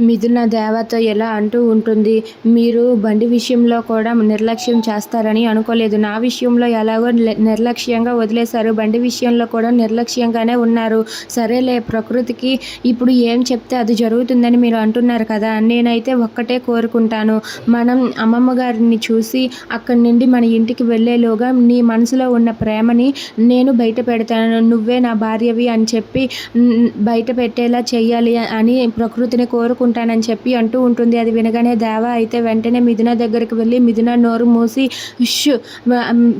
మిథున దేవత ఎలా అంటూ ఉంటుంది మీరు బండి విషయంలో కూడా నిర్లక్ష్యం చేస్తారని అనుకోలేదు. నా విషయంలో ఎలాగో నిర్లక్ష్యంగా వదిలేశారు. బండి విషయంలో కూడా నిర్లక్ష్యంగానే ఉన్నారు. సరేలే ప్రకృతికి ఇప్పుడు ఏం చెప్తే అది జరుగుతుందని మీరు అంటున్నారు కదా? నేనైతే ఒక్కటే కోరుకుంటాను. మనం అమ్మమ్మ గారిని చూసి అక్కడి నుండి మన ఇంటికి వెళ్ళేలోగా నీ మనసులో ఉన్న ప్రేమని నేను బయట పెడతాను. నువ్వే నా భార్యవి అని చెప్పి బయట పెట్టేలా చెయ్యాలి అని ప్రకృతిని చేసుకుంటానని చెప్పి అంటూ ఉంటుంది. అది వినగానే దేవ అయితే వెంటనే మిథున దగ్గరికి వెళ్ళి మిథున నోరు మూసి ష్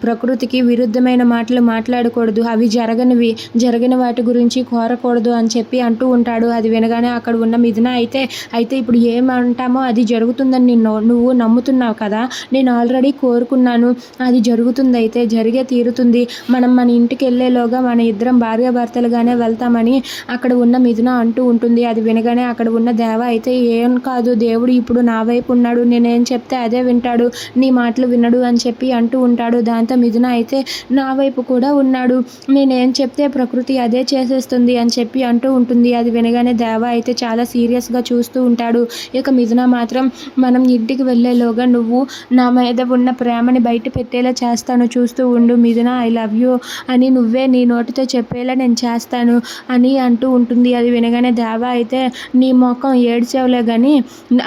ప్రకృతికి విరుద్ధమైన మాటలు మాట్లాడకూడదు. అవి జరగనివి జరిగిన వాటి గురించి కోరకూడదు అని చెప్పి అంటూ ఉంటాడు. అది వినగానే అక్కడ ఉన్న మిథున అయితే అయితే ఇప్పుడు ఏమంటామో అది జరుగుతుందని నిన్ను నువ్వు నమ్ముతున్నావు కదా? నేను ఆల్రెడీ కోరుకున్నాను. అది జరుగుతుంది అయితే జరిగే తీరుతుంది. మనం మన ఇంటికి వెళ్ళేలోగా మన ఇద్దరం భార్యాభర్తలుగానే వెళ్తామని అక్కడ ఉన్న మిథున అంటూ ఉంటుంది. అది వినగానే అక్కడ ఉన్న దేవ అయితే అయితే ఏం కాదు దేవుడు ఇప్పుడు నా వైపు ఉన్నాడు నేనేం చెప్తే అదే వింటాడు నీ మాటలు వినడు అని చెప్పి అంటూ ఉంటాడు దాంతో మిథున అయితే నా వైపు కూడా ఉన్నాడు నేనేం చెప్తే ప్రకృతి అదే చేసేస్తుంది అని చెప్పి అంటూ ఉంటుంది అది వినగానే దేవ అయితే చాలా సీరియస్గా చూస్తూ ఉంటాడు ఇక మిథున మాత్రం మనం ఇంటికి వెళ్ళేలోగా నువ్వు నా మీద ఉన్న ప్రేమని బయట పెట్టేలా చేస్తాను చూస్తూ ఉండు మిథున ఐ లవ్ యూ అని నువ్వే నీ నోటితో చెప్పేలా నేను చేస్తాను అని అంటూ ఉంటుంది అది వినగానే దేవ అయితే నీ మొఖం ఏ ఏడ్చేవలే కానీ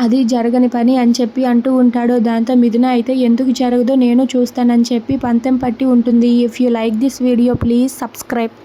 అది జరగని పని అని చెప్పి అంటూ ఉంటాడు దాంతో మిథున అయితే ఎందుకు జరగదో నేను చూస్తానని చెప్పి పంతం పట్టి ఉంటుంది. If you like this video please subscribe